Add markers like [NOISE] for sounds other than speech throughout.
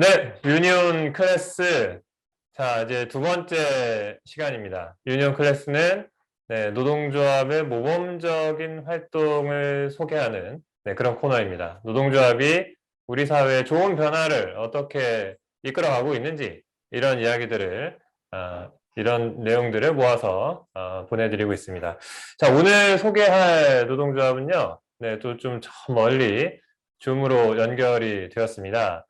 네, 유니온 클래스. 자, 이제 두 번째 시간입니다. 유니온 클래스는 네, 노동조합의 모범적인 활동을 소개하는 네, 그런 코너입니다. 노동조합이 우리 사회의 좋은 변화를 어떻게 이끌어가고 있는지 이런 이야기들을 아, 이런 내용들을 모아서 어, 보내드리고 있습니다. 자, 오늘 소개할 노동조합은요, 네, 또 좀 저 멀리 줌으로 연결이 되었습니다.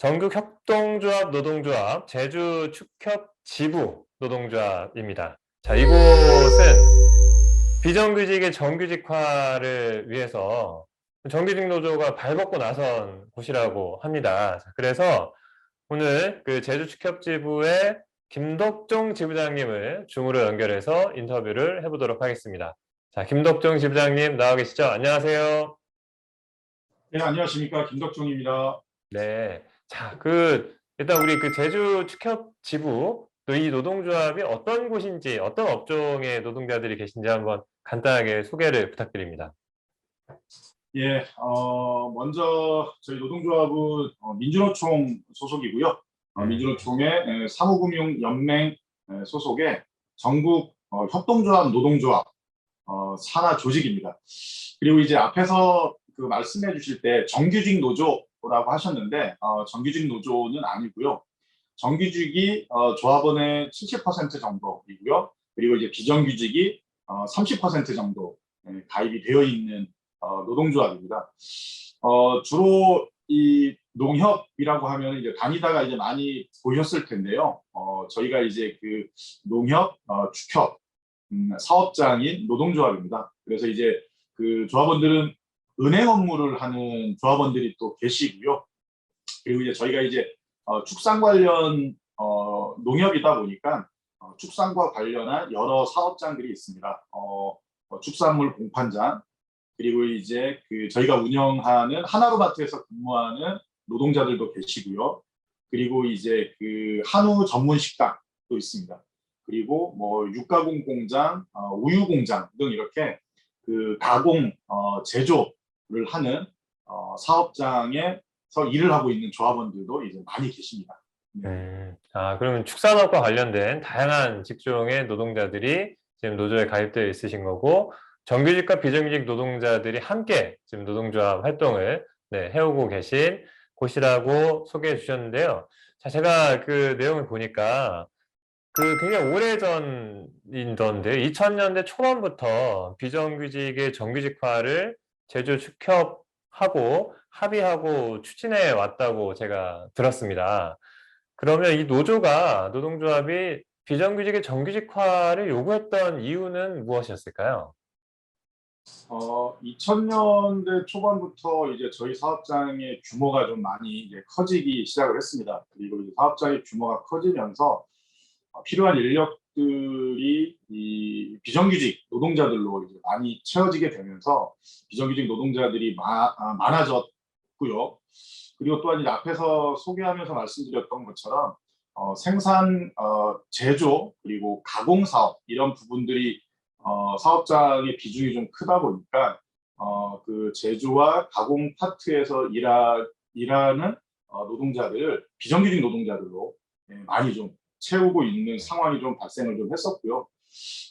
전국 협동조합 노동조합 제주 축협 지부 노동조합입니다. 자, 이곳은 비정규직의 정규직화를 위해서 정규직 노조가 발벗고 나선 곳이라고 합니다. 자, 그래서 오늘 그 제주 축협 지부의 김덕종 지부장님을 줌으로 연결해서 인터뷰를 해보도록 하겠습니다. 자, 김덕종 지부장님 나와 계시죠? 안녕하세요. 네, 안녕하십니까. 김덕종입니다. 네. 자, 그, 일단 우리 그 제주 축협 지부, 또 이 노동조합이 어떤 곳인지, 어떤 업종의 노동자들이 계신지 한번 간단하게 소개를 부탁드립니다. 예, 어, 먼저 저희 노동조합은 어, 민주노총 소속이고요. 어, 음. 민주노총의 에, 사무금융연맹 에, 소속의 전국 어, 협동조합 노동조합 어, 산하 조직입니다. 그리고 이제 앞에서 그 말씀해 주실 때 정규직 노조 라고 하셨는데 어, 정규직 노조는 아니고요. 정규직이 어, 조합원의 70% 정도이고요. 그리고 이제 비정규직이 어, 30% 정도 에, 가입이 되어 있는 어, 노동조합입니다. 어, 주로 이 농협이라고 하면 이제 다니다가 이제 많이 보셨을 텐데요. 어, 저희가 이제 그 농협, 어, 축협, 음, 사업장인 노동조합입니다. 그래서 이제 그 조합원들은 은행 업무를 하는 조합원들이 또 계시고요. 그리고 이제 저희가 이제 어, 축산 관련 어, 농협이다 보니까 어, 축산과 관련한 여러 사업장들이 있습니다. 어, 어, 축산물 공판장, 그리고 이제 그 저희가 운영하는 하나로마트에서 근무하는 노동자들도 계시고요. 그리고 이제 그 한우 전문 식당도 있습니다. 그리고 뭐 육가공 공장, 어, 우유 공장 등 이렇게 그 가공 어, 제조를 하는 어, 사업장에서 일을 하고 있는 조합원들도 이제 많이 계십니다. 음, 아, 그러면 축산업과 관련된 다양한 직종의 노동자들이 지금 노조에 가입되어 있으신 거고, 정규직과 비정규직 노동자들이 함께 지금 노동조합 활동을 네, 해오고 계신 곳이라고 소개해 주셨는데요. 자, 제가 그 내용을 보니까 그 굉장히 오래전인던데 2000년대 초반부터 비정규직의 정규직화를 제주 축협하고 합의하고 추진해 왔다고 제가 들었습니다. 그러면 이 노조가 노동조합이 비정규직의 정규직화를 요구했던 이유는 무엇이었을까요? 어, 2000년대 초반부터 이제 저희 사업장의 규모가 좀 많이 이제 커지기 시작을 했습니다. 그리고 사업장의 규모가 커지면서 어, 필요한 인력 들이 이 비정규직 노동자들로 이제 많이 채워지게 되면서 비정규직 노동자들이 마- 아, 많아졌고요. 그리고 또한 이제 앞에서 소개하면서 말씀드렸던 것처럼 어, 생산, 어, 제조 그리고 가공 사업 이런 부분들이 어, 사업장의 비중이 좀 크다 보니까 어, 그 제조와 가공 파트에서 일하, 일하는 어, 노동자들을 비정규직 노동자들로 예, 많이 좀 채우고 있는 상황이 좀 발생을 좀 했었고요.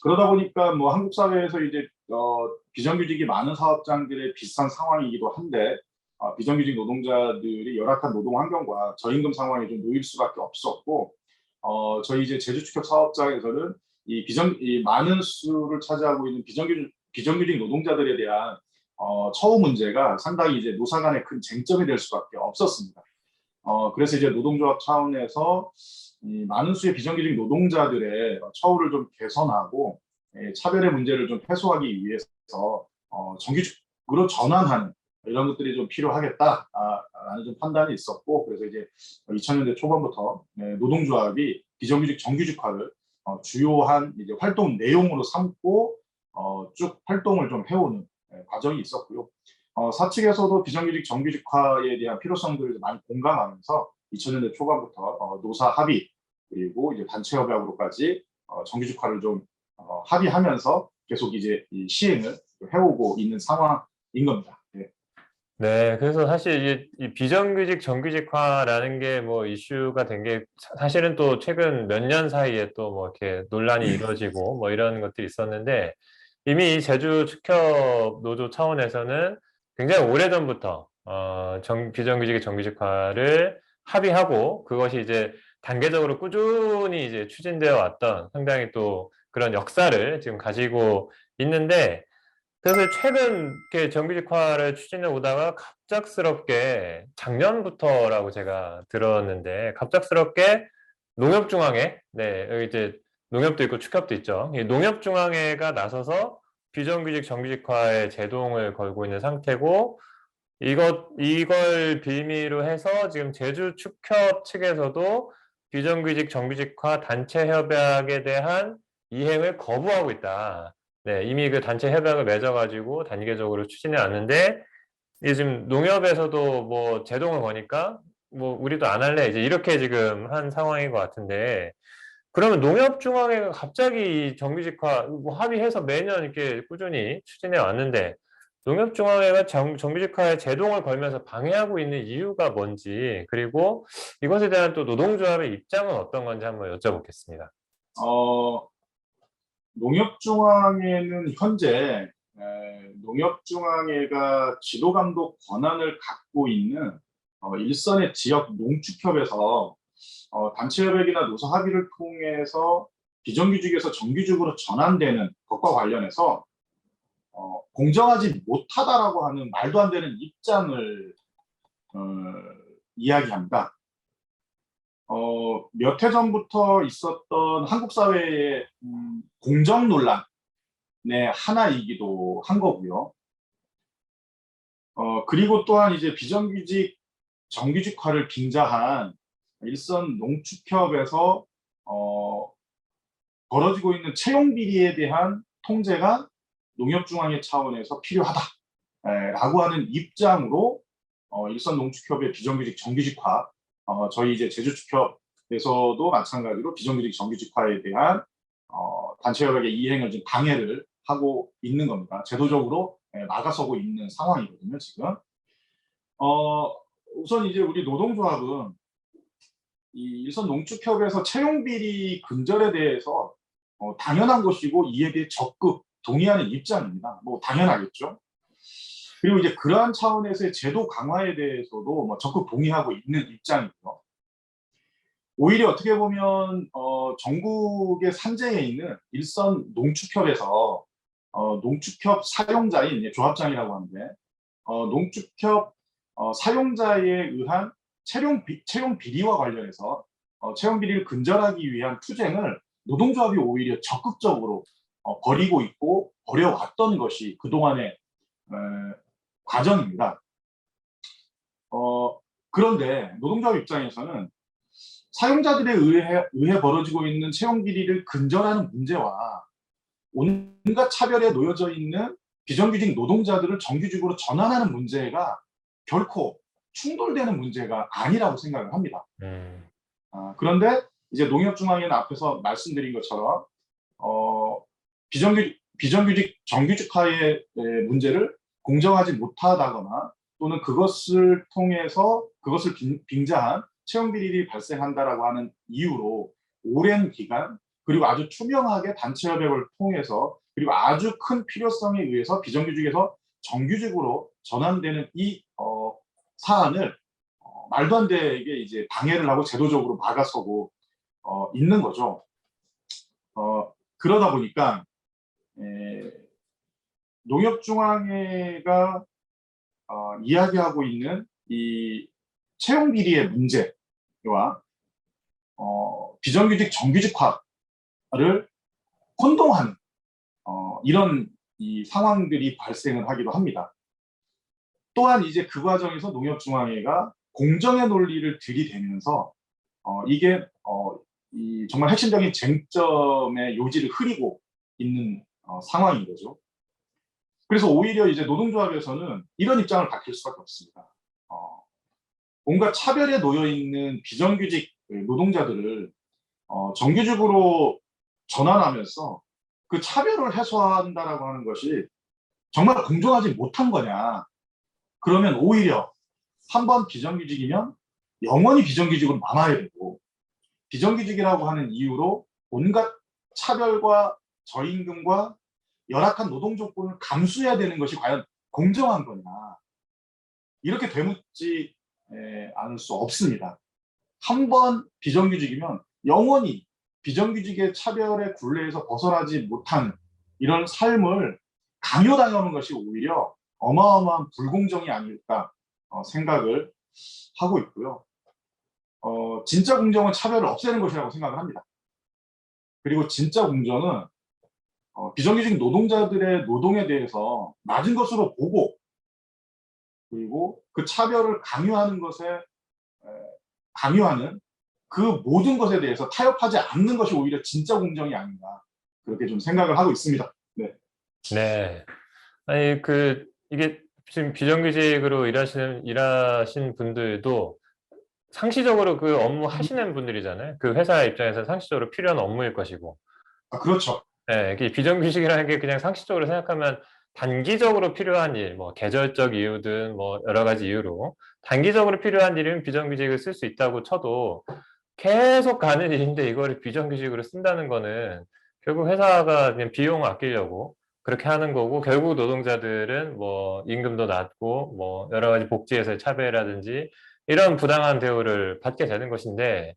그러다 보니까 뭐 한국 사회에서 이제 어, 비정규직이 많은 사업장들의 비슷한 상황이기도 한데 어, 비정규직 노동자들이 열악한 노동 환경과 저임금 상황에 좀 놓일 수밖에 없었고 어, 저희 이제 제주 축협 사업장에서는 이 비정 이 많은 수를 차지하고 있는 비정규직 비정규직 노동자들에 대한 어, 처우 문제가 상당히 이제 노사 간의 큰 쟁점이 될 수밖에 없었습니다. 어, 그래서 이제 노동조합 차원에서 이 많은 수의 비정규직 노동자들의 처우를 좀 개선하고 예, 차별의 문제를 좀 해소하기 위해서 어, 정규직으로 전환하는 이런 것들이 좀 필요하겠다라는 좀 판단이 있었고 그래서 이제 2000년대 초반부터 예, 노동조합이 비정규직 정규직화를 어, 주요한 이제 활동 내용으로 삼고 어, 쭉 활동을 좀 해오는 예, 과정이 있었고요. 어, 사측에서도 비정규직 정규직화에 대한 필요성들을 많이 공감하면서 2000년대 초반부터 어, 노사 합의 그리고 이제 단체 협약으로까지 어, 정규직화를 좀 어, 합의하면서 계속 이제 이 시행을 해오고 있는 상황인 겁니다. 예. 네, 그래서 사실 이게 이 비정규직 정규직화라는 게 뭐 이슈가 된 게 사실은 또 최근 몇 년 사이에 또 뭐 이렇게 논란이 이루어지고 뭐 이런 것들이 있었는데 이미 이 제주 축협 노조 차원에서는 굉장히 오래전부터 어, 정, 비정규직의 정규직화를 합의하고 그것이 이제 단계적으로 꾸준히 이제 추진되어 왔던 상당히 또 그런 역사를 지금 가지고 있는데 그래서 최근 이렇게 정규직화를 추진해 오다가 갑작스럽게 작년부터라고 제가 들었는데 갑작스럽게 농협중앙회, 네, 여기 이제 농협도 있고 축협도 있죠. 이 농협중앙회가 나서서 비정규직 정규직화에 제동을 걸고 있는 상태고 이것 이걸 빌미로 해서 지금 제주 축협 측에서도 비정규직 정규직화 단체 협약에 대한 이행을 거부하고 있다. 네, 이미 그 단체 협약을 맺어가지고 단계적으로 추진해 왔는데, 이게 지금 농협에서도 뭐 제동을 거니까, 뭐 우리도 안 할래, 이제 이렇게 지금 한 상황인 것 같은데, 그러면 농협중앙회가 갑자기 이 정규직화 뭐 합의해서 매년 이렇게 꾸준히 추진해 왔는데, 농협중앙회가 정, 정규직화에 제동을 걸면서 방해하고 있는 이유가 뭔지, 그리고 이것에 대한 또 노동조합의 입장은 어떤 건지 한번 여쭤보겠습니다. 어, 농협중앙회는 현재 에, 농협중앙회가 지도감독 권한을 갖고 있는 어, 일선의 지역 농축협에서 어, 단체협약이나 노사 합의를 통해서 비정규직에서 정규직으로 전환되는 것과 관련해서 어, 공정하지 못하다라고 하는 말도 안 되는 입장을 어, 이야기합니다. 어, 몇 해 전부터 있었던 한국 사회의 음, 공정 논란의 하나이기도 한 거고요. 어, 그리고 또한 이제 비정규직 정규직화를 빙자한 일선 농축협에서 어, 벌어지고 있는 채용 비리에 대한 통제가 농협중앙회 차원에서 필요하다라고 하는 입장으로 어, 일선 농축협의 비정규직 정규직화 어, 저희 이제 제주축협에서도 마찬가지로 비정규직 정규직화에 대한 어, 단체협약의 이행을 지금 방해를 하고 있는 겁니다. 제도적으로 예, 나가서고 있는 상황이거든요, 지금. 어, 우선 이제 우리 노동조합은 이 일선 농축협에서 채용 비리 근절에 대해서 어, 당연한 것이고 이에 대해 적극 동의하는 입장입니다. 뭐 당연하겠죠. 그리고 이제 그러한 차원에서의 제도 강화에 대해서도 뭐 적극 동의하고 있는 입장이고요. 오히려 어떻게 보면 어, 전국의 산재에 있는 일선 농축협에서 어, 농축협 사용자인 예, 조합장이라고 하는데 어, 농축협 어, 사용자에 의한 채용, 비, 채용 비리와 관련해서 어, 채용 비리를 근절하기 위한 투쟁을 노동조합이 오히려 적극적으로 어, 벌이고 있고 벌여왔던 것이 그동안의 에, 과정입니다. 어, 그런데 노동조합 입장에서는 사용자들에 의해, 의해 벌어지고 있는 채용 비리를 근절하는 문제와 온갖 차별에 놓여져 있는 비정규직 노동자들을 정규직으로 전환하는 문제가 결코 충돌되는 문제가 아니라고 생각을 합니다. 음, 아, 그런데 이제 농협중앙회는 앞에서 말씀드린 것처럼 어, 비정규직, 비정규직 정규직화의 에, 문제를 공정하지 못하다거나 또는 그것을 통해서 그것을 빙, 빙자한 채용 비리가 발생한다라고 하는 이유로 오랜 기간 그리고 아주 투명하게 단체 협약을 통해서 그리고 아주 큰 필요성에 의해서 비정규직에서 정규직으로 전환되는 이 어, 사안을 어, 말도 안 되게 이제 방해를 하고 제도적으로 막아서고 어, 있는 거죠. 어, 그러다 보니까 에, 농협중앙회가 어, 이야기하고 있는 이 채용 비리의 문제와 어, 비정규직 정규직화를 혼동하는 어, 이런 이 상황들이 발생을 하기도 합니다. 또한 이제 그 과정에서 농협중앙회가 공정의 논리를 들이대면서 어, 이게 어, 이 정말 핵심적인 쟁점의 요지를 흐리고 있는 어, 상황인 거죠. 그래서 오히려 이제 노동조합에서는 이런 입장을 밝힐 수밖에 없습니다. 어, 뭔가 차별에 놓여 있는 비정규직 노동자들을 어, 정규직으로 전환하면서 그 차별을 해소한다라고 하는 것이 정말 공정하지 못한 거냐? 그러면 오히려 한 번 비정규직이면 영원히 비정규직으로 남아야 되고 비정규직이라고 하는 이유로 온갖 차별과 저임금과 열악한 노동 조건을 감수해야 되는 것이 과연 공정한 거냐 이렇게 되묻지 에, 않을 수 없습니다. 한 번 비정규직이면 영원히 비정규직의 차별의 굴레에서 벗어나지 못하는 이런 삶을 강요당하는 것이 오히려 어마어마한 불공정이 아닐까 어, 생각을 하고 있고요. 어, 진짜 공정은 차별을 없애는 것이라고 생각을 합니다. 그리고 진짜 공정은 어, 비정규직 노동자들의 노동에 대해서 낮은 것으로 보고 그리고 그 차별을 강요하는 것에 에, 강요하는 그 모든 것에 대해서 타협하지 않는 것이 오히려 진짜 공정이 아닌가 그렇게 좀 생각을 하고 있습니다. 네. 아니, 그, 이게 지금 비정규직으로 일하시는, 일하신 분들도 상시적으로 그 업무 하시는 분들이잖아요. 그 회사 입장에서 상시적으로 필요한 업무일 것이고. 아, 그렇죠. 네, 이게 비정규직이라는 게 그냥 상시적으로 생각하면 단기적으로 필요한 일, 뭐 계절적 이유든 뭐 여러 가지 이유로 단기적으로 필요한 일은 비정규직을 쓸 수 있다고 쳐도 계속 가는 일인데 이거를 비정규직으로 쓴다는 거는 결국 회사가 그냥 비용 아끼려고 그렇게 하는 거고 결국 노동자들은 뭐 임금도 낮고 뭐 여러 가지 복지에서의 차별이라든지 이런 부당한 대우를 받게 되는 것인데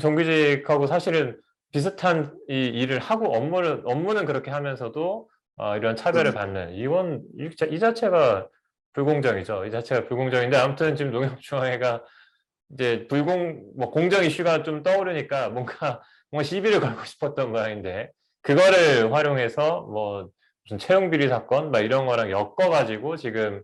정규직하고 사실은 비슷한 이 일을 하고 업무를 업무는 그렇게 하면서도 어, 이런 차별을 받는 이건 이, 자- 이 자체가 불공정이죠. 이 자체가 불공정인데 아무튼 지금 농협중앙회가 이제 불공 뭐 공정 이슈가 좀 떠오르니까 뭔가 뭔가 시비를 걸고 싶었던 모양인데 그거를 활용해서 뭐 무슨 채용 비리 사건 막 이런 거랑 엮어가지고 지금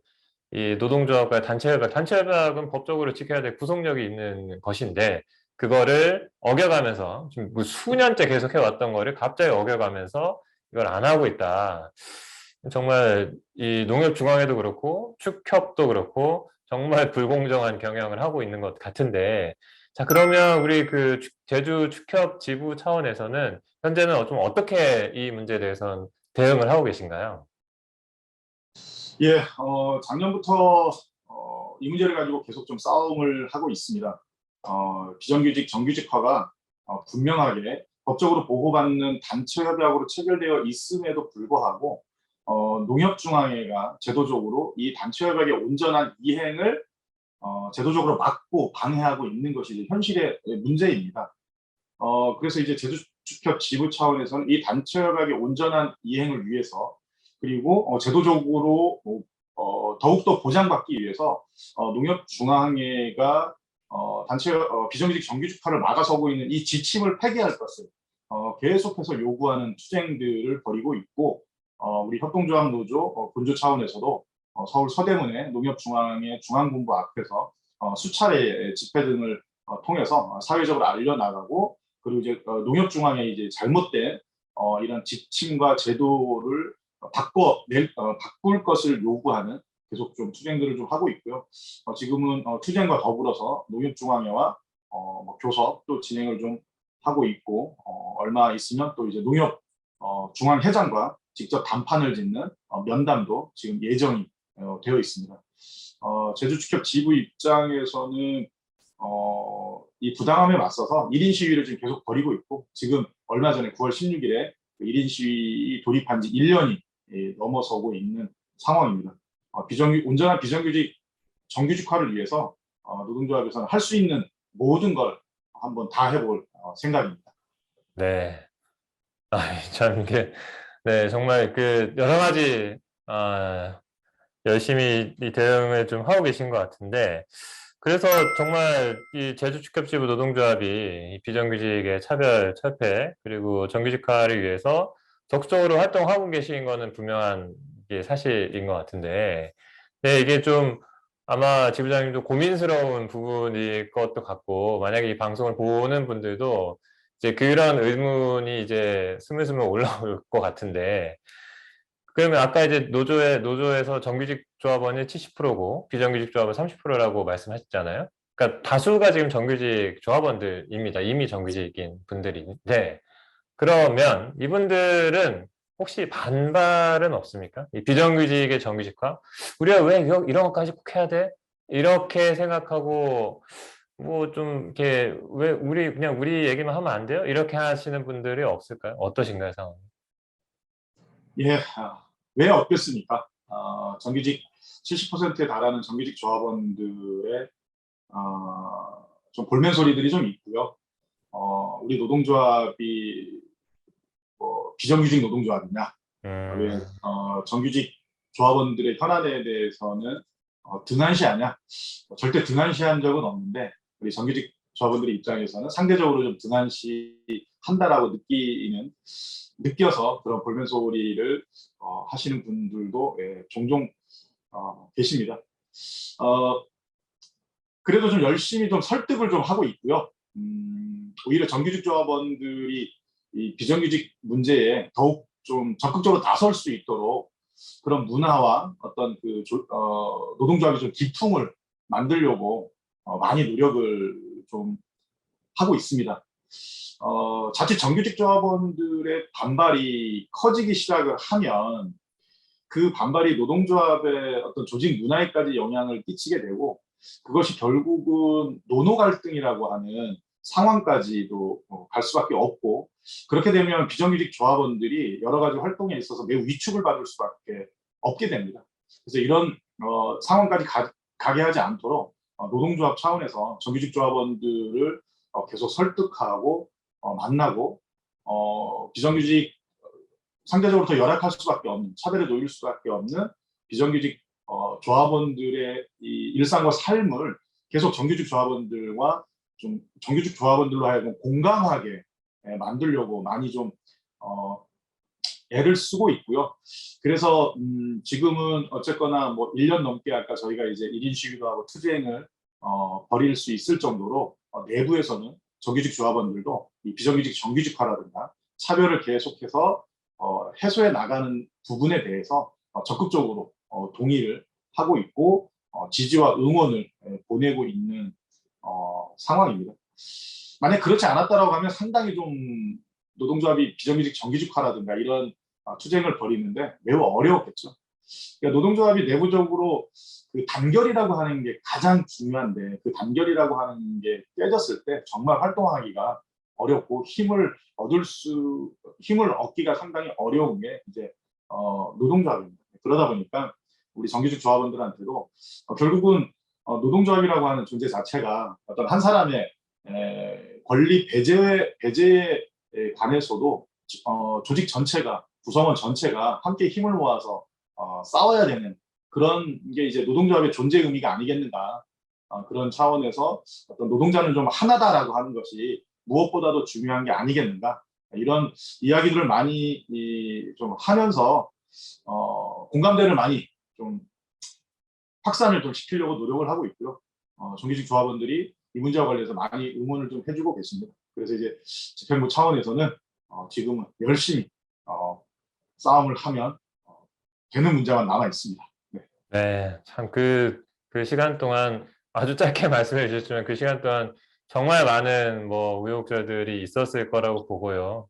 이 노동조합과 단체협약 단체협약은 법적으로 지켜야 될 구속력이 있는 것인데 그거를 어겨가면서 지금 뭐 수년째 계속 해왔던 거를 갑자기 어겨가면서 이걸 안 하고 있다. 정말 이 농협중앙회도 그렇고 축협도 그렇고 정말 불공정한 경영을 하고 있는 것 같은데 자 그러면 우리 그 축- 제주 축협 지부 차원에서는 현재는 좀 어떻게 이 문제에 대해서는 대응을 하고 계신가요? 예, 어, 작년부터 어, 이 문제를 가지고 계속 좀 싸움을 하고 있습니다. 어, 비정규직 정규직화가 어, 분명하게 법적으로 보호받는 단체 협약으로 체결되어 있음에도 불구하고 어, 농협중앙회가 제도적으로 이 단체 협약의 온전한 이행을 어, 제도적으로 막고 방해하고 있는 것이 현실의 문제입니다. 어, 그래서 이제 제주축협 지부 차원에서는 이 단체 협약의 온전한 이행을 위해서 그리고 어, 제도적으로 어, 어, 더욱더 보장받기 위해서 어, 농협중앙회가 어, 단체 어, 비정규직 정규직화를 막아서고 있는 이 지침을 폐기할 것을 어, 계속해서 요구하는 투쟁들을 벌이고 있고 어, 우리 협동조합 노조 어, 본조 차원에서도 어, 서울 서대문의 농협중앙회 중앙본부 앞에서 어, 수차례 집회 등을 어, 통해서 어, 사회적으로 알려나가고 그리고 이제 어, 농협중앙회 이제 잘못된 어, 이런 지침과 제도를 바꿔 낼 어, 바꿀 것을 요구하는 계속 좀 투쟁들을 좀 하고 있고요. 어, 지금은 어, 투쟁과 더불어서 농협중앙회와 어, 뭐 교섭도 진행을 좀 하고 있고 어, 얼마 있으면 또 이제 농협 어, 중앙회장과 직접 단판을 짓는 어, 면담도 지금 예정이 어, 되어 있습니다. 어, 제주축협 지부 입장에서는 어, 이 부당함에 맞서서 1인 시위를 지금 계속 벌이고 있고 지금 얼마 전에 9월 16일에 1인 시위 돌입한 지 1년이 예, 넘어서고 있는 상황입니다. 어, 비정규, 온전한 비정규직 정규직화를 위해서 어, 노동조합에서는 할 수 있는 모든 걸 한번 다 해볼 어, 생각입니다. 네. 아, 참 이게 네 정말 그 여러 가지 아, 열심히 이 대응을 좀 하고 계신 것 같은데 그래서 정말 이 제주축협지부 노동조합이 이 비정규직의 차별 철폐 그리고 정규직화를 위해서 적극적으로 활동하고 계신 거는 분명한 게 사실인 것 같은데 네 이게 좀 아마 지부장님도 고민스러운 부분일 것도 같고 만약에 이 방송을 보는 분들도 이제 그런 의문이 이제 스물스물 올라올 [LAUGHS] 것 같은데 그러면 아까 이제 노조에 노조에서 정규직 조합원이 70%고 비정규직 조합은 30%라고 말씀하셨잖아요. 그러니까 다수가 지금 정규직 조합원들입니다. 이미 정규직인 분들인데 그러면 이분들은 혹시 반발은 없습니까? 이 비정규직의 정규직화? 우리가 왜 이런, 것까지 꼭 해야 돼? 이렇게 생각하고 뭐 좀 이렇게 왜 우리 그냥 우리 얘기만 하면 안 돼요? 이렇게 하시는 분들이 없을까요? 어떠신가요, 상황? 예, 아, 왜 없겠습니까? 어, 정규직 70%에 달하는 정규직 조합원들의 어, 좀 볼멘 소리들이 좀 있고요. 어, 우리 노동조합이 뭐 비정규직 노동조합이냐, 왜 음, 어, 정규직 조합원들의 현안에 대해서는 어, 등한시하냐? 어, 절대 등한시한 적은 없는데 우리 정규직 조합원들의 입장에서는 상대적으로 좀 등한시한다라고 느끼는 느껴서 그런 볼멘 소리를 어, 하시는 분들도 예, 종종 어, 계십니다. 어, 그래도 좀 열심히 좀 설득을 좀 하고 있고요. 음, 오히려 정규직 조합원들이 이 비정규직 문제에 더욱 좀 적극적으로 나설 수 있도록 그런 문화와 어떤 그 조- 어, 노동조합의 좀 기풍을 만들려고 어, 많이 노력을 좀 하고 있습니다. 어, 자칫 정규직 조합원들의 반발이 커지기 시작을 하면 그 반발이 노동조합의 어떤 조직 문화에까지 영향을 끼치게 되고 그것이 결국은 노노 갈등이라고 하는 상황까지도 어, 갈 수밖에 없고 그렇게 되면 비정규직 조합원들이 여러 가지 활동에 있어서 매우 위축을 받을 수밖에 없게 됩니다. 그래서 이런 어, 상황까지 가, 게 하지 않도록 어, 노동조합 차원에서 정규직 조합원들을 어, 계속 설득하고 어, 만나고 어, 비정규직 상대적으로 더 열악할 수밖에 없는 차별에 놓일 수밖에 없는 비정규직 어, 조합원들의 이 일상과 삶을 계속 정규직 조합원들과 좀 정규직 조합원들로 하여금 공감하게 예, 만들려고 많이 좀 어, 애를 쓰고 있고요. 그래서 음, 지금은 어쨌거나 뭐 1년 넘게 아까 저희가 이제 1인 시위도 하고 투쟁을 어, 벌일 수 있을 정도로 어, 내부에서는 정규직 조합원들도 이 비정규직 정규직화라든가 차별을 계속해서 어, 해소해 나가는 부분에 대해서 어, 적극적으로 어, 동의를 하고 있고 어, 지지와 응원을 예, 보내고 있는 어, 상황입니다. 만약 그렇지 않았다라고 하면 상당히 좀 노동조합이 비정규직 정규직화라든가 이런 어, 투쟁을 벌이는데 매우 어려웠겠죠. 그러니까 노동조합이 내부적으로 그 단결이라고 하는 게 가장 중요한데 그 단결이라고 하는 게 깨졌을 때 정말 활동하기가 어렵고 힘을 얻을 수 힘을 얻기가 상당히 어려운 게 이제 어, 노동조합입니다. 그러다 보니까 우리 정규직 조합원들한테도 어, 결국은 어, 노동조합이라고 하는 존재 자체가 어떤 한 사람의 에, 권리 배제 배제에 관해서도 어, 조직 전체가 구성원 전체가 함께 힘을 모아서 어, 싸워야 되는 그런 게 이제 노동조합의 존재 의미가 아니겠는가 어, 그런 차원에서 어떤 노동자는 좀 하나다라고 하는 것이 무엇보다도 중요한 게 아니겠는가 이런 이야기들을 많이 이, 좀 하면서 어, 공감대를 많이 좀 확산을 좀 시키려고 노력을 하고 있고요. 어, 정규직 조합원들이 이 문제와 관련해서 많이 응원을 좀 해주고 계십니다. 그래서 이제 집행부 차원에서는 어, 지금은 열심히 어, 싸움을 하면 어, 되는 문제만 남아 있습니다. 네. 네, 참 그, 그 시간 동안 아주 짧게 [LAUGHS] 말씀해 주셨지만 그 시간 동안 정말 많은 뭐 우여곡절들이 있었을 거라고 보고요.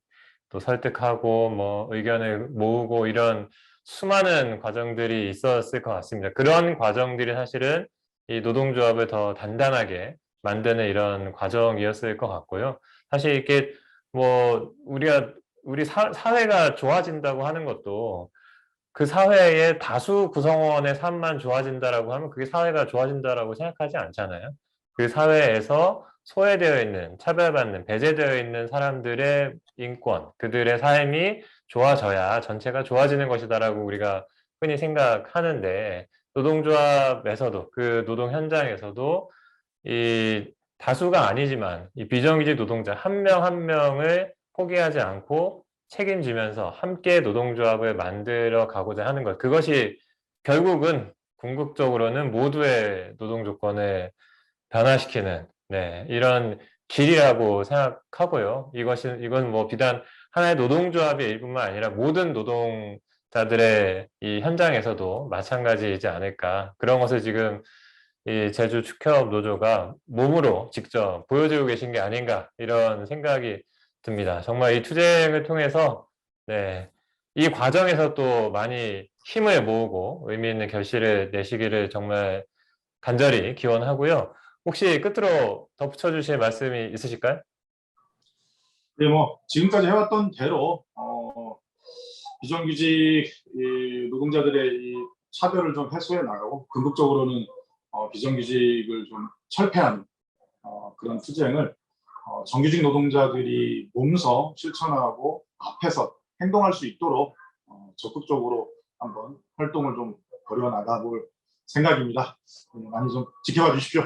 또 설득하고 뭐 의견을 모으고 이런 수많은 과정들이 있었을 것 같습니다. 그런 과정들이 사실은 이 노동조합을 더 단단하게 만드는 이런 과정이었을 것 같고요. 사실 이게 뭐 우리가 우리 사, 사회가 좋아진다고 하는 것도 그 사회의 다수 구성원의 삶만 좋아진다라고 하면 그게 사회가 좋아진다라고 생각하지 않잖아요. 그 사회에서 소외되어 있는, 차별받는, 배제되어 있는 사람들의 인권, 그들의 삶이 좋아져야 전체가 좋아지는 것이다라고 우리가 흔히 생각하는데 노동조합에서도 그 노동 현장에서도 이 다수가 아니지만 이 비정규직 노동자 한명한 명을 포기하지 않고 책임지면서 함께 노동조합을 만들어 가고자 하는 것. 그것이 결국은 궁극적으로는 모두의 노동 조건을 변화시키는 네, 이런 길이라고 생각하고요. 이것은 이건 뭐 비단 하나의 노동조합의 일뿐만 아니라 모든 노동자들의 이 현장에서도 마찬가지이지 않을까. 그런 것을 지금 이 제주 축협 노조가 몸으로 직접 보여주고 계신 게 아닌가 이런 생각이 듭니다. 정말 이 투쟁을 통해서 네, 이 과정에서 또 많이 힘을 모으고 의미 있는 결실을 내시기를 정말 간절히 기원하고요. 혹시 끝으로 덧붙여 주실 말씀이 있으실까요? 네, 뭐 지금까지 해왔던 대로 어, 비정규직 이 노동자들의 이 차별을 좀 해소해 나가고 궁극적으로는 어, 비정규직을 좀 철폐하는 어, 그런 투쟁을 어, 정규직 노동자들이 몸소 실천하고 앞에서 행동할 수 있도록 어, 적극적으로 한번 활동을 좀 벌여 나가볼 생각입니다. 네, 많이 좀 지켜봐 주십시오.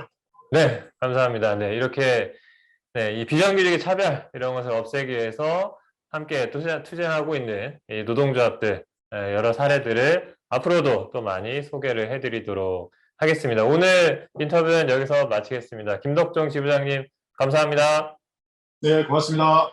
네, 감사합니다. 네, 이렇게 네, 이 비정규직의 차별 이런 것을 없애기 위해서 함께 투쟁, 투쟁하고 있는 이 노동조합들 에, 여러 사례들을 앞으로도 또 많이 소개를 해드리도록 하겠습니다. 오늘 인터뷰는 여기서 마치겠습니다. 김덕종 지부장님 감사합니다. 네, 고맙습니다.